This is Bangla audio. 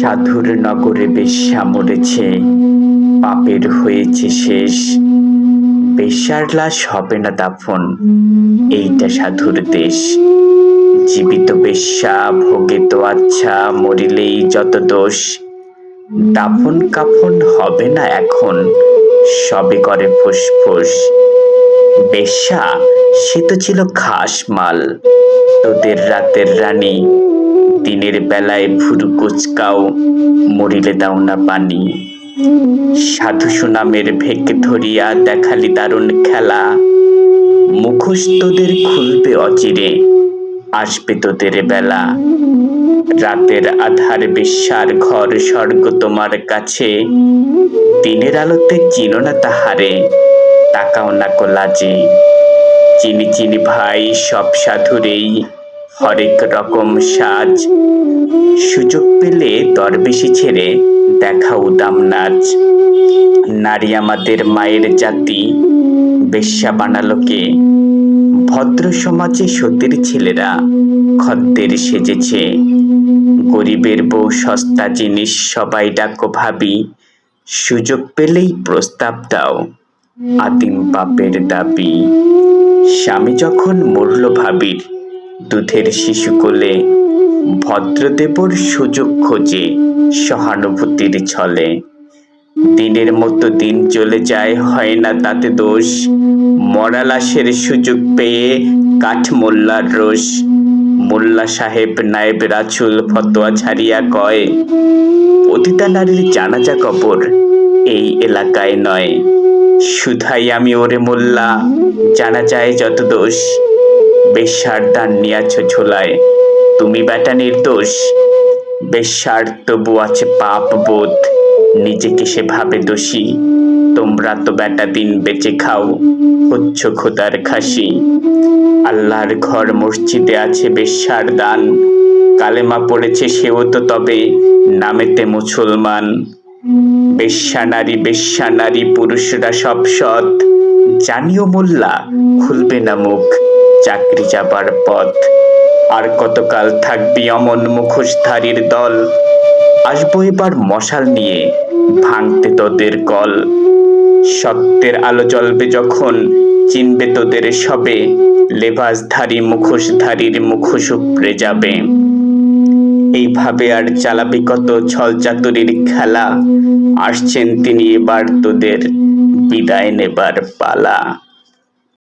সাধুর নগরে বেশ্যা মরেছে, পাপের হয়েছে শেষ। বেশ্যার লাশ হবে না দাফন, এইটা সাধুর দেশ। জীবিত বেশ্যা, ভোগে তো আচ্ছা মরিলেই যত দোষ। দাফন কাফন হবে না এখন, সবে করে ফুসফুস। বেশ্যা, সে তো ছিল খাস মাল। তোদের রাতের রানী, দিনের বেলায় ভুরু কুচকাও, মরিলে দাও না পানি। সাধু সুনামের ভেকে ধরিয়া দেখালি দারুণ খেলা। মুখোশ তোদের খুলবে অচিরে, আসবে তোদের বেলা। রাতের আধার বিশ্বার ঘর স্বর্গ তোমার কাছে। দিনের আলোতে চিনো না তাহারে, তাকাও না কোলাজে চিনি চিনি ভাই, সব সাধুরেই হরেক রকম সাজ। সুযোগ পেলে দরবেশি ছেড়ে দেখা উদাম নাচ। নারী আমাদের মায়ের জাতি, বেশ্যা বানালো কে? ভদ্র সমাজে সতীর ছেলেরা খদ্দের সেজেছে। গরিবের বউ সস্তা জিনিস সবাই ডাকো ভাবি। সুযোগ পেলেই প্রস্তাব দাও আদিম বাপের দাবি। স্বামী যখন মরল ভাবির দুধের শিশু কোলে, ভদ্রদেবর সুযোগ খোঁজে সহানুভূতির ছলে। দিনের মতো দিন চলে যায়, হয় না তাতে দোষ? মরা লাশের সুযোগ পেয়ে কাঠ মোল্লার রোষ। মোল্লা সাহেব নায়েব রাছুল ফতোয়া ছাড়িয়া কয় পতিতা নারীর জানাজা কবর এই এলাকায় নয়। শুধাই আমি ওরে মোল্লা। জানা যায় যত দোষ, বেশ্যার দান নিয়াছ ছোলায় তুমি বেটা নির্দোষ, বেশ্যার তবু আছে পাপ বোধ, নিজেকে সে ভাবে দোষী। তোমরা তো বেটা দিন বেঁচে খাও, হচ্ছ খোদার খাসি। আল্লাহর ঘর মসজিদে আছে বেশ্যার দান, কালেমা পড়েছে সেও তো তবে, নামেতে মুসলমান। বেশ্যা নারী বেশ্যা নারী, পুরুষরা সব সৎ। জানিও মোল্লা, খুলবে না মুখ, চাকরি যাবার পথ। আর কতকাল থাকবি অমন মুখোশধারীর দল? আসব এবার মশাল নিয়ে, ভাঙতে তোদের কল। সত্যের আলো জ্বলবে যখন, চিনবে তোদের সবে, লেবাসধারী মুখোশধারীর মুখোশ উপড়ে যাবে। এইভাবে আর চালাবি কত ছল চাতুরির খেলা? আসছেন তিনি এবার তোদের বিদায় নেবার পালা।